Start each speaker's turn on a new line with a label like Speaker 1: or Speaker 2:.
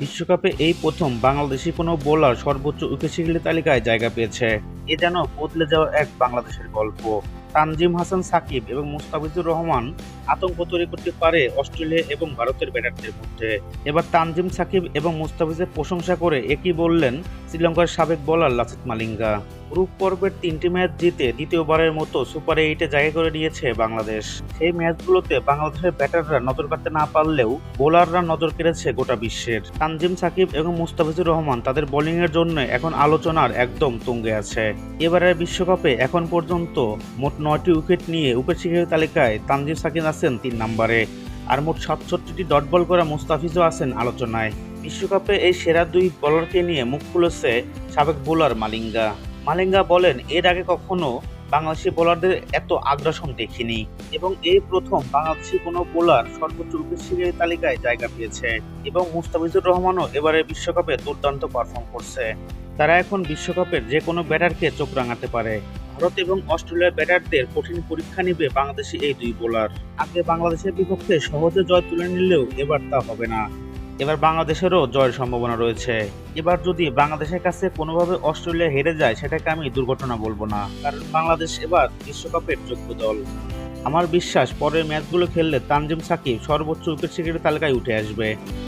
Speaker 1: বিশ্বকাপে এই প্রথম বাংলাদেশি কোনো বোলার সর্বোচ্চ উইকেট শিকারী তালিকায় জায়গা পেয়েছে। এ যেন বদলে যাওয়া এক বাংলাদেশের গল্প। তানজিম হাসান, সাকিব এবং মুস্তাফিজুর রহমান আতঙ্ক তৈরি করতে পারে অস্ট্রেলিয়া এবং ভারতের ব্যাটারদের মধ্যে। এবার তানজিম, সাকিব এবং মুস্তাফিজের প্রশংসা করে একই বললেন শ্রীলঙ্কার সাবেক বোলার লাসিত মালিঙ্গা গ্রুপ পর্বের তিনটি ম্যাচ জিতে দ্বিতীয়বারের মতো সুপার এইটে জায়গা করে নিয়েছে বাংলাদেশ। সেই ম্যাচগুলোতে বাংলাদেশের ব্যাটাররা নজর কাটতে না পারলেও বোলাররা নজর কেড়েছে গোটা বিশ্বের। তানজিম সাকিব এবং মুস্তাফিজুর রহমান তাদের বোলিংয়ের জন্য এখন আলোচনার একদম তুঙ্গে আছে। এবারের বিশ্বকাপে এখন পর্যন্ত মোট নয়টি উইকেট নিয়ে উইকেট তালিকায় তানজিম সাকিব আছেন তিন নম্বরে। আর মোট সাতষট্টিটি ডট বল করা মুস্তাফিজও আছেন আলোচনায়। বিশ্বকাপে এই সেরা দুই বোলারকে নিয়ে মুখ খুলেছে সাবেক বোলার মালিঙ্গা। মালিঙ্গা বলেন, এর আগে কখনো বাংলাদেশি বোলারদের এত আগ্রাসন দেখিনি এবং এই প্রথম বাংলাদেশি কোনো বোলার সর্বোচ্চ উইকেট তালিকায় জায়গা পেয়েছে এবং মুস্তাফিজুর রহমানও এবারে বিশ্বকাপে দুর্দান্ত পারফর্ম করছে। তারা এখন বিশ্বকাপের যে কোনো ব্যাটারকে চোখ রাঙাতে পারে। ভারত এবং অস্ট্রেলিয়ার ব্যাটারদের কঠিন পরীক্ষা নেবে বাংলাদেশি এই দুই বোলার। আগে বাংলাদেশের বিপক্ষে সহজে জয় তুলে নিলেও এবার তা হবে না। এবার বাংলাদেশেরও জয়ের সম্ভাবনা রয়েছে। এবার যদি বাংলাদেশের কাছে কোনোভাবে অস্ট্রেলিয়া হেরে যায়, সেটাকে আমি দুর্ঘটনা বলব না, কারণ বাংলাদেশ এবার বিশ্বকাপের যোগ্য দল। আমার বিশ্বাস পরের ম্যাচগুলো খেললে তানজিম সাকিব সর্বোচ্চ উইকেট শিকারের তালিকায় উঠে আসবে।